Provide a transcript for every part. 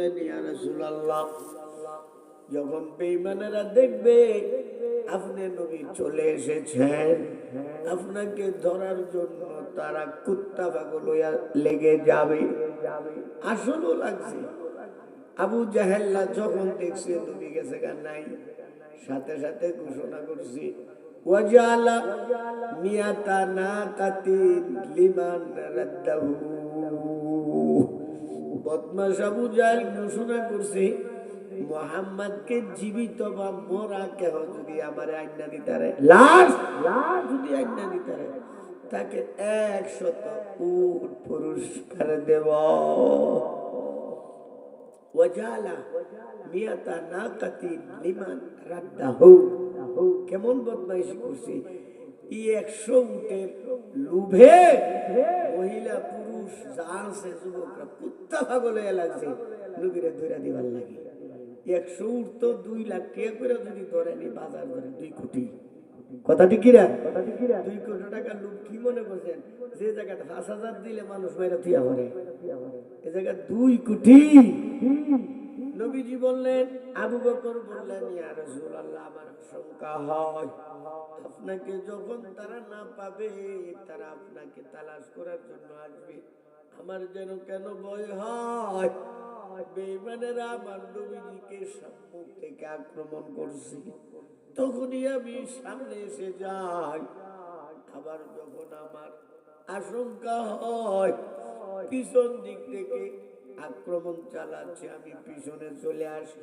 বললেন, ইয়া রাসূলুল্লাহ, যখন বেঈমানেরা দেখবে আপনি নবী চলে এসেছেন, আপনাকে ধরার জন্য তারা কুত্তা পাগল লেগে যাবে। আসলও লাগছে। আবু জাহেল্লা যখন দেখছে নবী গেছে গান নাই, সাথে সাথে ঘোষণা করছি, ওয়াজালা মিয়াতা না কাতিন লিমান রাদ্দাহু। বদমাস আবু ঘোষণা করছে, মোহাম্মদকে জীবিত বা মরা কেহ যদি আমার আজ্ঞা দিতারে লাশ! লাশ যদি আজ্ঞা দিতারে তাকে একশত উট পুরস্কার দেব। ওয়াজালা মিয়াতা নাকাতি লিমান রাদ্দাহু। কেমন বদমাইশি করছে? ই একশো উটের লোভে মহিলা পুরুষ যা আছে যুবকরা কুত্তা পাগল হয়ে লাগছে। নবীরে ধরে দিবার লাগে। একশো উঠ দুই লাখ টাকা করে যদি ধরে নি বাজার ধরে দুই কোটি। কথা ঠিক কিরা দুই কোটি টাকা লোক কি মনে করছেন? যে জায়গাটা পাঁচ হাজার দিলে মানুষ মেয়েরা থিয়া ভরে এ জায়গা দুই কোটি। নবীজি বললেন আবু বকর বললেন ইয়া রাসূলুল্লাহ আমার শঙ্কা হয় আপনাকে যখন তারা না পাবে তারা আপনাকে তালাশ করার জন্য আসবে। আমার যেন কেন ভয় হয়? বেঈমানেরা আমার নবীজিকে সম্মুখ থেকে আক্রমণ করছে। তখনই আমি সামনে এসে যাই। আবার যখন আমার আশঙ্কা হয়, পিছন দিক থেকে আক্রমণ চালাচ্ছে, আমি পিছনে চলে আসি।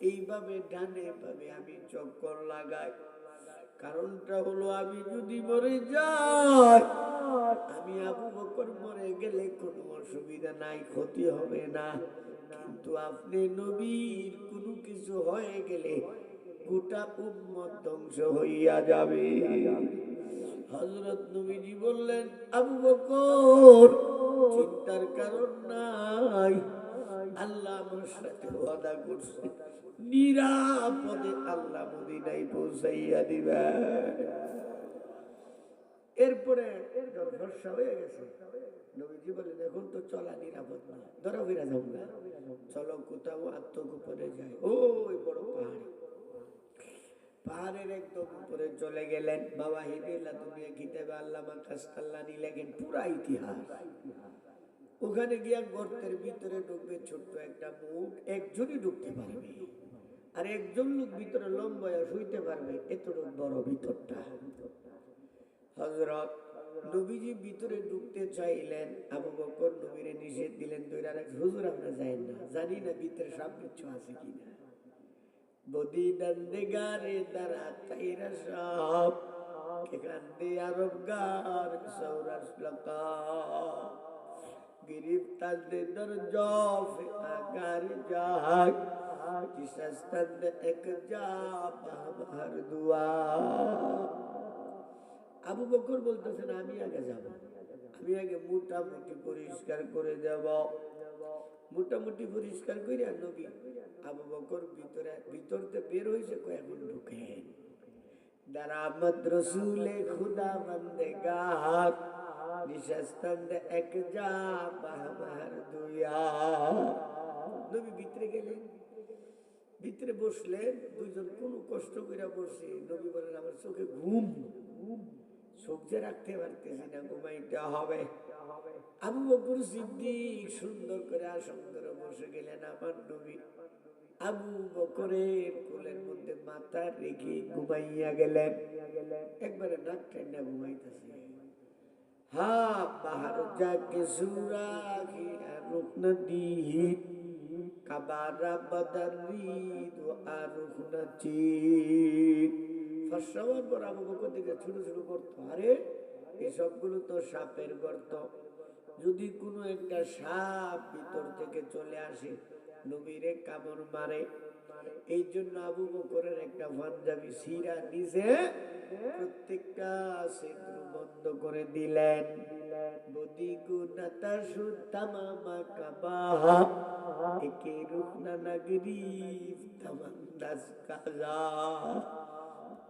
এইভাবে ডানে ভাবে আমি চক্কর লাগাই। কারণটা হলো আমি যদি মরে যাই, আমি আবু বকর মরে গেলে কোনো অসুবিধা নাই, ক্ষতি হবে না। কিন্তু আপনি নবীর কোনো কিছু হয়ে গেলে গোটা উম্মত ধ্বংস হইয়া যাবে। হজরত নবীজি বললেন, আবু বকর চিন্তার কারণ নাই। আল্লাহ আমার সাথে ওয়াদা করছে। নিরাপদে আল্লাহ পৌঁছাইয়া দিবে। এরপরে ভরসা হয়ে গেছে, নবীজি বলেন, এখন তো চলা নিরাপদ না, ধরো ফিরা না। চলো কোথাও আত্মগোপনে যায় ওই বড় পাহাড়ে। পাহাড়ের একদম উপরে চলে গেলেন। বাবা হিদিল্লা দুনিয়া কিতাবে আল্লামা কাস্তাল্লানি লেখেন পুরা ইতিহাস। ওখানে গিয়া গর্তের ভিতরে ঢুকবে, ছোট্ট একটা মুখ, একজনই ঢুকতে পারবে। আর একজন লোক ভিতরে লম্বায় শুইতে পারবে, এতটুকু বড় ভিতরটা। হজরত নবীজি ভিতরে ঢুকতে চাইলেন, আবু বকর নবীরে নিষেধ দিলেন রাখ, হুজুর, আমরা যাই না। জানি না ভিতরে সব আছে কিনা। বদি দন্দে গারে দারা তাইরা সব, এখান দিয়ে আরব গার সৌরাস দর আবু বকর বলতেছেন, আমি আগে যাব। আমি আগে মোটামুটি পরিষ্কার করে দেব মোটামুটি পরিষ্কার করে নবী আবু বকর ভিতরে ভিতরতে বের হয়েছে কয়েকজন ঢুকেন। দারামত রসুলে খুদা বন্দে গাত নিশাস্তন্দ এক যা বাহার দুয়া। নবী ভিতরে গেলেন। ভিতরে বসলেন। দুইজন কোনো কষ্ট করে বসে। নবী বলেন, আমার চোখে ঘুম। চোখ যে রাখতে পারতেছি না, ঘুমাইতে হবে। আবু বকর সিদ্দিক সুন্দর করে আসন বসে গেলেন আমার নবী। আবু বকরের কোলের মধ্যে মাথা রেখে ঘুমাইয়া গেলেন। একবারে নাক হা বাহার যাকে সুরা রুকন দিহি কাবারা বদরিদ আর রুকন চিত ফসবার পর আবু বকর দিকে ছোট ছোট গর্ত আরে এসবগুলো তো সাপের গর্ত। যদি কোনো একটা সাপ ভিতর থেকে চলে আসে, নবীরে কামড় মারে। এই জন্য আবু বকরের একটা সিরা নিচে প্রত্যেকটা ছিদ্র বন্ধ করে দিলেন।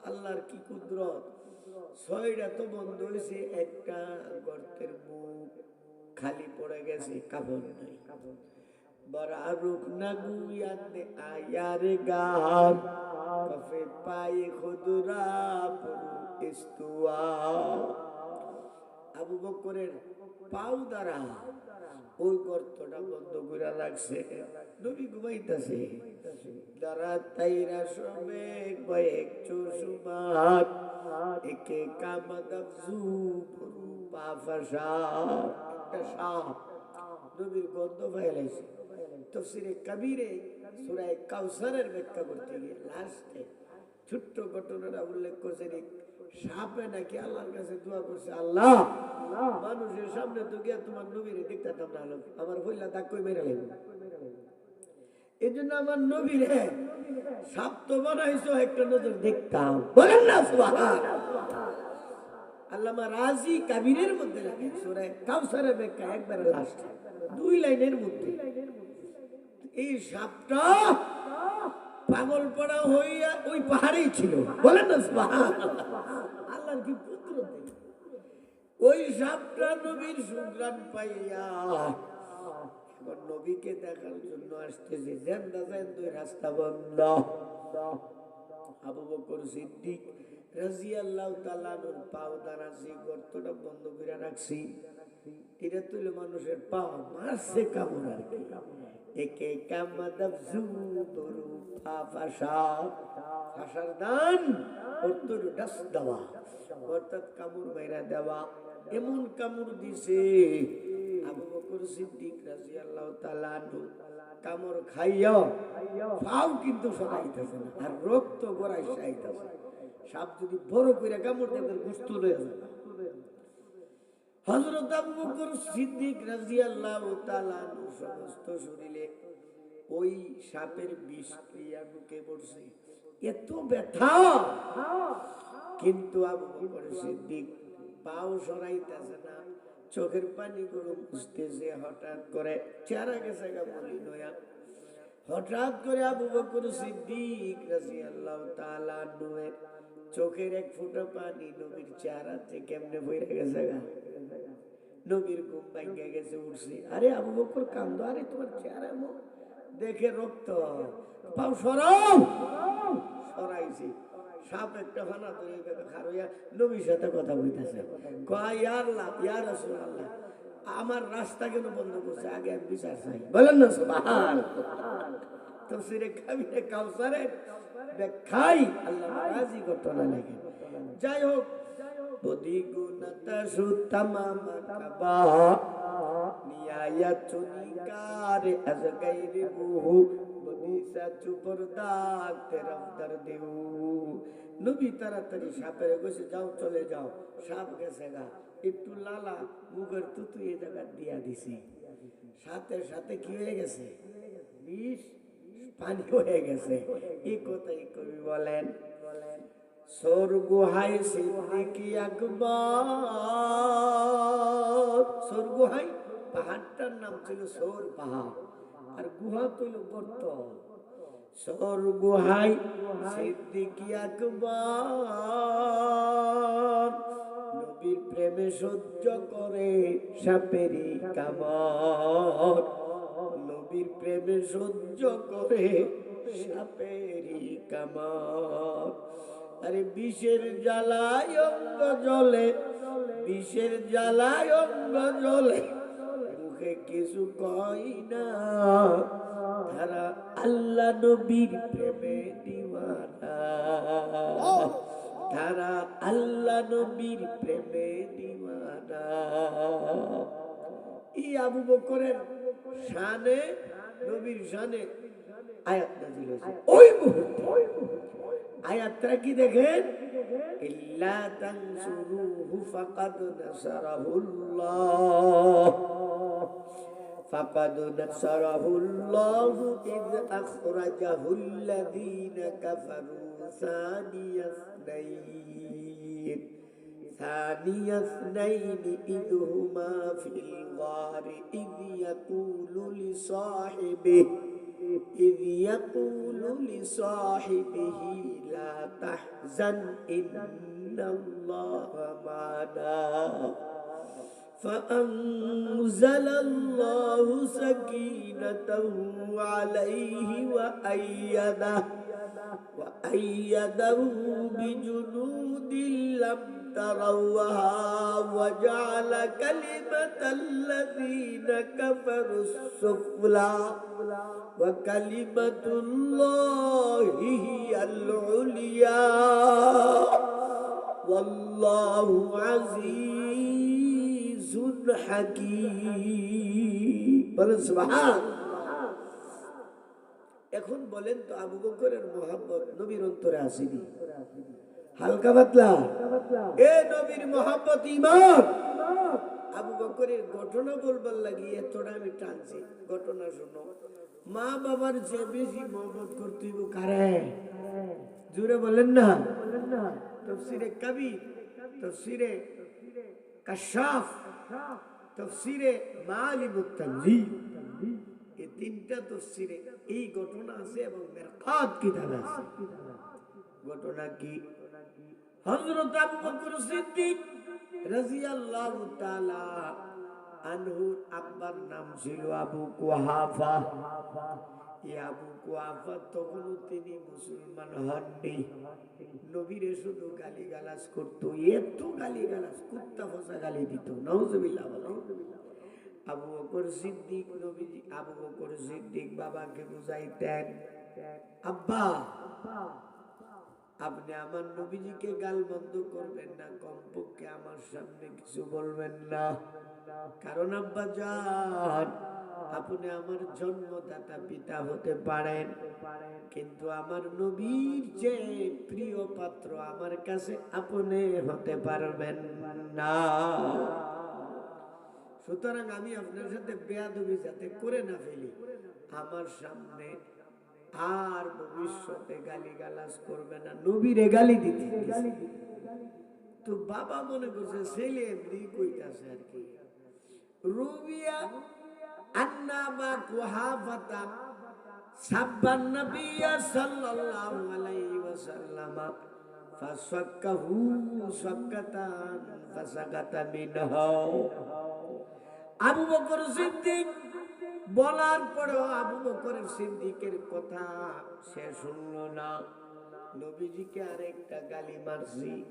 আল্লাহর কি কুদরত? ছয়টা তো বন্ধ হয়েছে, একটা গর্তের মুখ খালি পড়ে গেছে কাপড় নাই। برارک نگویند آیار گام کفه পায়ে خود را پر استوا আবু বকরের পাও দ্বারা ওই গর্তটা বন্ধ করে লাগছে নবী ঘুমাইতেছে। দ্বারা তাইরা সবে কয়েক চোষুমাত একে কামাদাম জুপুরু পাফা সাপ একটা সাপ নবীর গন্ধ পাইলাইছে তফসিরে কাবিরে সুরায় কাউসারের ব্যাখ্যা করতে গিয়ে লাস্টে ছোট্ট ঘটনাটা উল্লেখ করছেন সাপে নাকি আল্লাহর কাছে দোয়া করছে, আল্লাহ, মানুষের সামনে তো গিয়া তোমার নবীরে দেখতাম না আমার হইলা দাগ কই মেরে লাগবে এই জন্য আমার নবীরে সাপ তো বানাইছো, একটা নজর দেখতাম। বলেন না সুবহান আল্লামা রাজি কাবিরের মধ্যে লাগে সুরায় কাউসারের ব্যাখ্যা একবার লাস্ট। দুই লাইনের মধ্যে। এই সাপটা পাগল পড়া হইয়া ওই পাহাড়েই ছিল। বলেন আল্লাহর কি পুত্র ওই সাপটা নবীর সুগ্রাণ পাইয়া নবীকে দেখার জন্য আসতেছে। রাস্তা বন্ধ। আবু বকর সিদ্দিক রাজিয়াল্লাহু তাআলার পাও দ্বারা গর্তটা বন্ধ করে রাখছি। এটা মানুষের পাও মারছে কামড় আর কি। একে দান দেওয়া। অর্থাৎ কামড় মাইরা দেওয়া। এমন কামড় দিছে না, আর রক্ত গড়াই সাপ যদি বড় করে কামড় দেবে গুস্ত রয়ে যাবে। হযরত আবু বকর সিদ্দিক রাদিয়াল্লাহু তাআলা সমস্ত শরীরে ওই সাপের বিষ ক্রিয়া ঢুকে পড়ছে। এত ব্যথা। কিন্তু আবু বকর সিদ্দিক পাও সরাইতেছে না। চোখের পানি গুলো মুছতেছে হঠাৎ করে। চেহারা গেছে গা বলি নয়া হঠাৎ করে আবু বকর সিদ্দিক রাদিয়াল্লাহু তাআলা আনহুর চোখের এক ফোঁটা পানি নবীর চেহারাতে কেমনে বইরে গেছে গা? নবীর ঘুম ভাঙ্গে গেছে, উঠছে। আরে আবু বকর কান্দ, আরে তোমার চেহারা মুখ দেখে রক্ত। পাও সরাও। সরাইছি। সাপ একটা ফানা ধরে এইভাবে খারইয়া নবীর সাথে কথা বলতেছে কয় ইয়ার লাভ ইয়ার রাসূলুল্লাহ, আমার রাস্তা কেন বন্ধ করছে? আগে আমি বিচার চাই। বলেন না সুবহান তফসিরে কাবিরে কাউসারে দেখাই, আল্লাহ রাজি ঘটনা লেগে যাই হোক বদি গুণতা সুতামামা কাবা, নিয়ায়া চুনিকার আজ গাইরে বহু বদিসা চুপর দাগ তেরফদার দেউ। নবী তাড়াতাড়ি সাপের গেছে যাও, চলে যাও। সাপ গেছে গা, একটু লালা মুখের তুতু এই জায়গা দিয়া দিছি। সাথে সাথে কি হয়ে গেছে? বিষ পানি হয়ে গেছে। এই কথাই কবি বলেন? সোর গুহাই সিদ্দিকি আকবর। সোর গুহাই পাহাড়টার নাম ছিল সোর পাহাড়, আর গুহা তুল গর্ত সোর গুহাই সিদ্দিকি আকবর। নবীর প্রেমে সহ্য করে সাপেরি কামর নবীর প্রেমে সহ্য করে সাপেরি কামর আরে বিষের জ্বালায় অঙ্গ জলে বিষের জ্বালায় অঙ্গ জলে মুখে কিছু কই না। তারা আল্লাহ নবীর প্রেমে দিওয়ানা। তারা আল্লাহ নবীর প্রেমে দিওয়ানা। ই আবু বকরের শানে নবীর শানে আয়াত নাজিল হয়েছে ওই মুহূর্তে আয়াতটা কি দেখেন ইল্লা তানসুরুহু ফাকাদ নাসারাহুল্লাহ فقد نصره الله إذ أخرجه الذين كفروا ثاني اثنين ثاني اثنين إذ هما في الغار إذ يقول لصاحبه إذ يقول لصاحبه لا تحزن إن الله معنا. فأنزل الله سكينته عليه وأيده وأيده بجنود لم تروها وجعل كلمة الذين كفروا السفلى وكلمة الله هي العليا والله عزيز حكيم বলেন সুবহান এখন বলেন তো আবু বকরের মোহাম্মদ নবীর অন্তরে আসেনি হালকা পাতলা। এ নবীর মোহাম্মদ ইমান আবু বকরের ঘটনা বলবার লাগি, এতটা আমি টানছি। ঘটনা শোনো। মা বাবার যে বেশি মোহাম্মত করতে কারে? জুড়ে বলেন না। তফসিরে কবি তফসিরে কাশাফ, তফসিরে মালিমুত তানজিম এই তিনটা তফসিরে এই ঘটনা আছে এবং মেরকাত কিতাব আছে। ঘটনা কি? হযরত আবু বকর সিদ্দিক রাদিয়াল্লাহু তাআলা আনহুর আব্বার নাম ছিল আবু কুহাফা। এই আবু কুহাফা তখনও তিনি মুসলমান হননি। নবীরে শুধু গালি গালাজ করতো, এত গালি গালাজ কুত্তা ফসা গালি দিত নওজুবিল্লাহ বলো। আবু বকর সিদ্দিক নবীজি আবু বকর সিদ্দিক বাবাকে বুঝাইতেন, আব্বা আপনি আমার নবীজিকে গাল বন্ধ করবেন না, কমপক্ষে আমার সামনে কিছু বলবেন না। কারণ আব্বা যান আপনি আমার জন্মদাতা, পিতা হতে পারেন। কিন্তু আমার নবীর যে প্রিয় পাত্র, আমার কাছে আপনি হতে পারবেন না। সুতরাং আমি আপনার সাথে বেয়াদবি যাতে করে না ফেলি। আমার সামনে আর ভবিষ্যতে গালি গালাজ করবে না। নবীরে গালি দিতে তো বাবা মনে করছে, ছেলে এমনি কইতাছে আর কি। রুবিয়া আন্না আন্নামা কুহাফাতা সাব্বান নবিয়া সাল্লাল্লাহু আলাইহি ওয়াসাল্লাম। ফাসাক্কাহু সাক্কাতান ফাসাকাতা মিনহু। আবু বকর সিদ্দিক বলার পরেও আবু বকরের সিদ্দিকের কথা সে শুনল না। নবীজিকে আরেকটা গালি মারছি।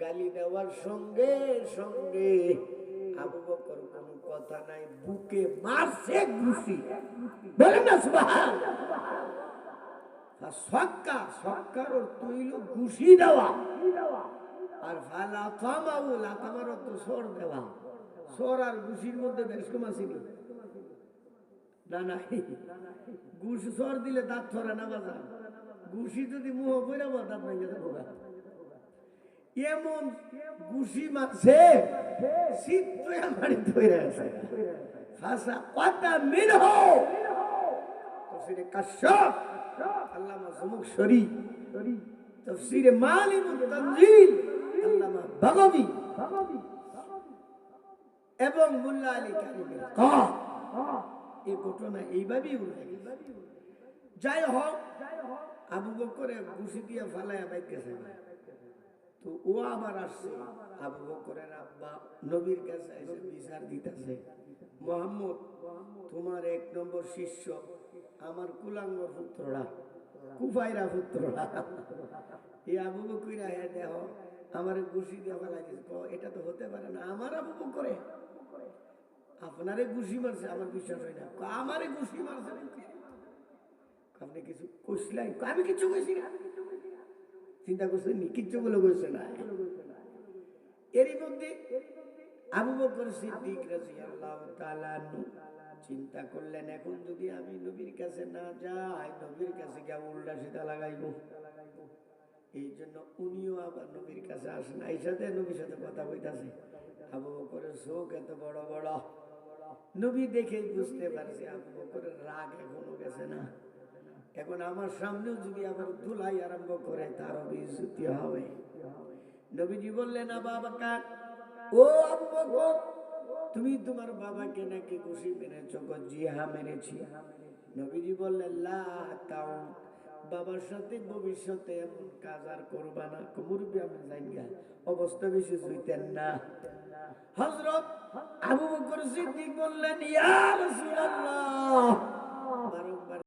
গালি দেওয়ার সঙ্গে সঙ্গে আবু বকর কোনো কথা নাই, বুকে মারছে ঘুষি। বলেন না, সুবহান। সক্কা সক্কার হইল ঘুষি দেওয়া। আর ফালা থামাউ লাতামার অর্থ সর দেওয়া। সর আর ঘুষির মধ্যে বেশ কম আসেনি না না ঘুষ সর দিলে দাঁত ধরে না বাজা ঘুষি যদি মুহ করে দাঁত ভেঙে যাব এমন ঘুষি মারছে শীত আমার ধরে আছে। ফাঁসা পাতা মিন হো তফসিরে কাশ্যপ আল্লামা জমুক শরী। তফসিরে মালিমুত তানজিল আল্লামা বাগাবী। এবং মুল্লা আলী কারিমের এই ঘটনা এইভাবেই উল্লেখ যাই হোক, আবু বকরে ঘুষি দিয়ে তো ও আবার আসছে। আবু বকরের আব্বা নবীর কাছে এসে বিচার দিতেছে, মোহাম্মদ, তোমার এক নম্বর শিষ্য আমার কুলাঙ্গ পুত্ররা, কুফাইরা পুত্ররা। এই আবু বকরিরা হে দেহ আমার ঘুষি দিয়ে এটা তো হতে পারে না। আমার আবু বকরে আপনারে ঘুষি মারছে, আমার বিশ্বাস হয় না। আমারে ঘুষি মারছে আপনি কিছু কইছিলেন? আমি কিছু কইছি না। চিন্তা করছেন কিচ্ছু বলে কইছে না। এরই মধ্যে আবু বকর সিদ্দিক রাদিয়াল্লাহু তাআলা চিন্তা করলেন, এখন যদি আমি নবীর কাছে না যাই, নবীর কাছে গিয়ে উল্টা সিধা লাগাইব। এই জন্য উনিও আবার নবীর কাছে আসেন এই সাথে নবীর সাথে কথা কইতাছে। আবু বকরের চোখ এত বড় বড়। নবী দেখেই বুঝতে পারছে রাগ এখনও গেছে না। এখন আমার সামনেও যদি আবার ধুলাই আরম্ভ করে, তার অভিজ্ঞতি হবে। নবীজি বললেন বাবা, কাক। ও আবু বকর তুমি তোমার বাবাকে নাকি খুশি মেনেছ? জি হা মেনেছি। নবীজি বললেন, লা বাবার সাথে ভবিষ্যতে এমন কাজ আর করবা না। মুরব্বী আমি জানি অবস্থা বেশি জুইতেন না। হজরত আবু বকর সিদ্দিক বললেন ইয়া রাসূলুল্লাহ।